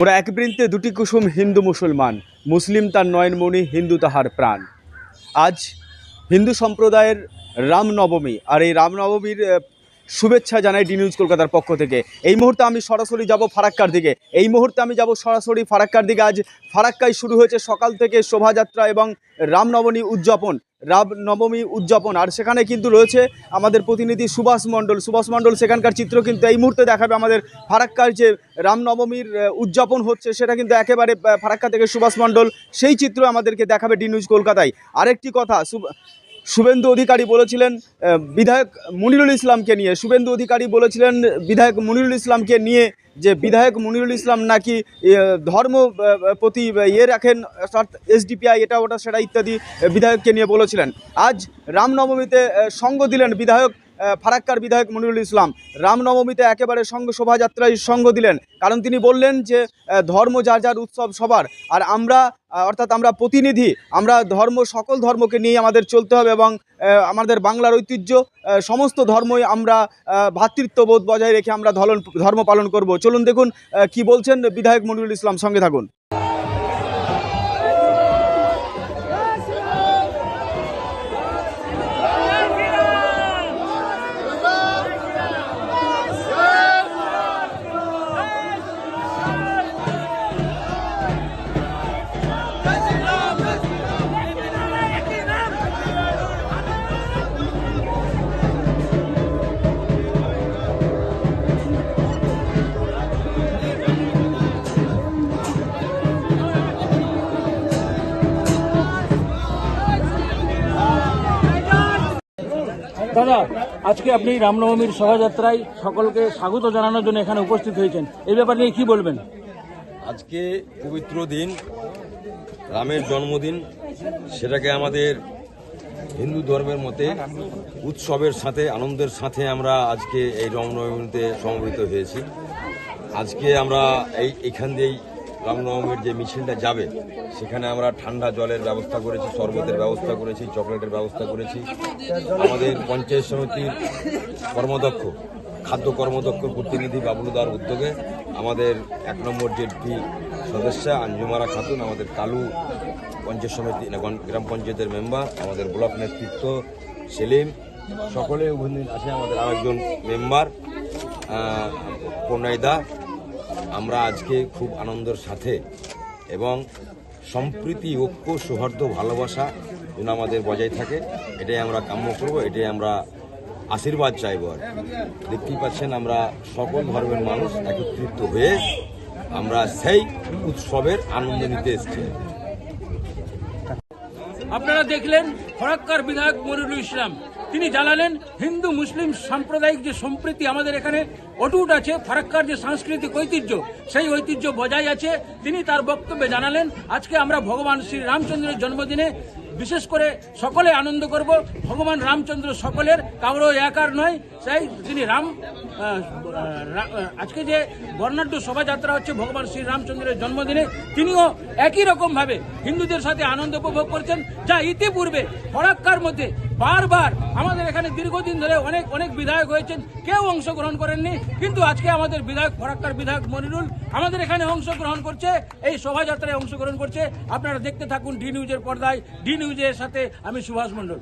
ওরা এক বৃন্তে দুটি কুসুম হিন্দু মুসলমান, মুসলিম তার নয়নমণি হিন্দু তাহার প্রাণ। আজ হিন্দু সম্প্রদায়ের রামনবমী, আর এই রামনবমীর শুভেচ্ছা জানাই ডি নিউজ কলকাতার পক্ষ থেকে। এই মুহূর্তে আমি সরাসরি যাব ফারাক্কার দিকে। এই মুহূর্তে আমি যাব সরাসরি ফারাক্কার দিকে। আজ ফারাক্কায় শুরু হয়েছে সকাল থেকে শোভাযাত্রা এবং রামনবমী উদযাপন রামনবমী উদযাপন। আর সেখানে কিন্তু রয়েছে আমাদের প্রতিনিধি সুভাষ মণ্ডল। সুভাষ মণ্ডল, সেখানকার চিত্র কিন্তু এই মুহূর্তে দেখাবে আমাদের ফারাক্কার যে রামনবমীর উদযাপন হচ্ছে, সেটা কিন্তু একেবারে ফারাক্কা থেকে সুভাষ মণ্ডল সেই চিত্র আমাদেরকে দেখাবে ডি নিউজ কলকাতায়। আরেকটি কথা শুভেন্দু অধিকারী বলেছিলেন বিধায়ক মনিরুল ইসলামকে নিয়ে, শুভেন্দু অধিকারী বলেছিলেন, বিধায়ক মনিরুল ইসলামকে নিয়ে যে বিধায়ক মনিরুল ইসলাম নাকি ধর্ম প্রতি ইয়ে রাখেন, অর্থাৎ এসডিপিআই এটা ওটা সেটা ইত্যাদি বিধায়ককে নিয়ে বলেছিলেন। আজ রামনবমীতে সঙ্গ দিলেন বিধায়ক ফারাক্কার বিধায়ক মনিরুল ইসলাম রামনবমীতে একেবারে সঙ্গ শোভাযাত্রায় সঙ্গ দিলেন। কারণ তিনি বললেন যে ধর্ম যার যার উৎসব সবার, আর আমরা অর্থাৎ আমরা প্রতিনিধি, আমরা ধর্ম, সকল ধর্মকে নিয়ে আমাদের চলতে হবে এবং আমাদের বাংলার ঐতিহ্য সমস্ত ধর্মই আমরা ভ্রাতৃত্ববোধ বজায় রেখে আমরা ধর্ম পালন করব। চলুন দেখুন কি বলছেন বিধায়ক মনিরুল ইসলাম, সঙ্গে থাকুন। দাদা, আজকে আপনি রামনবমীর শোভাযাত্রায় সকলকে স্বাগত জানানোর জন্য এখানে উপস্থিত হয়েছেন। এই ব্যাপারে নিয়ে কি বলবেন? আজকে পবিত্র দিন, রামের জন্মদিন, সেটাকে আমাদের হিন্দু ধর্মের মতে উৎসবের সাথে, আনন্দের সাথে আমরা আজকে এই রামনবমীতে সমবেত হয়েছি। আজকে আমরা এই, এখান দিয়েই রামনবমীর যে মিছিলটা যাবে, সেখানে আমরা ঠান্ডা জলের ব্যবস্থা করেছি, শরবতের ব্যবস্থা করেছি, চকলেটের ব্যবস্থা করেছি। আমাদের পঞ্চায়েত সমিতির কর্মদক্ষ, খাদ্য কর্মদক্ষ প্রতিনিধি বাবুলুদার উদ্যোগে আমাদের এক নম্বর জেডপি সদস্যা আঞ্জুমারা খাতুন, আমাদের কালু পঞ্চায়েত সমিতি গ্রাম পঞ্চায়েতের মেম্বার, আমাদের ব্লক নেতৃত্ব সেলিম, সকলে উপস্থিত আছে, আমাদের আরেকজন মেম্বার কন্যাইদা আমরা আজকে খুব আনন্দের সাথে এবং সম্প্রীতি, ঐক্য, সৌহার্দ্য, ভালোবাসা যেন আমাদের বজায় থাকে, এটাই আমরা কাম্য করব, এটাই আমরা আশীর্বাদ চাইব আর দেখতেই পাচ্ছেন আমরা সকল ধর্মের মানুষ একত্রিত হয়ে আমরা সেই উৎসবের আনন্দ নিতে এসেছি। আপনারা দেখলেন ফরাক্কার বিধায়ক মনিরুল ইসলাম। তিনি জানালেন, হিন্দু, মুসলিম সাম্প্রদায়িক যে সম্প্রীতি আমাদের এখানে অটুট আছে, ফারাক্কার যে সাংস্কৃতিক ঐতিহ্য, সেই ঐতিহ্য বজায় আছে। তিনি তার বক্তব্যে জানালেন, আজকে আমরা ভগবান শ্রী রামচন্দ্রের জন্মদিনে বিশেষ করে সকলে আনন্দ করব। ভগবান রামচন্দ্র সকলের কারও একার নয় তাই তিনি রাম আজকে যে বর্ণাঢ্য শোভাযাত্রা হচ্ছে ভগবান শ্রীরামচন্দ্রের জন্মদিনে, তিনিও একই রকম ভাবে হিন্দুদের সাথে আনন্দ উপভোগ করছেন, যা ইতিপূর্বে ফরাক্কার মধ্যে বারবার আমাদের এখানে দীর্ঘদিন ধরে অনেক অনেক বিধায়ক হয়েছেন। কেউ অংশগ্রহণ করেননি, কিন্তু আজকে আমাদের বিধায়ক, ফরাক্কার বিধায়ক মনিরুল আমাদের এখানে অংশগ্রহণ করছে, এই শোভাযাত্রায় অংশগ্রহণ করছে। আপনারা দেখতে থাকুন ডি নিউজের পর্দায়, ডি নিউজের সাথে আমি সুভাষ মণ্ডল।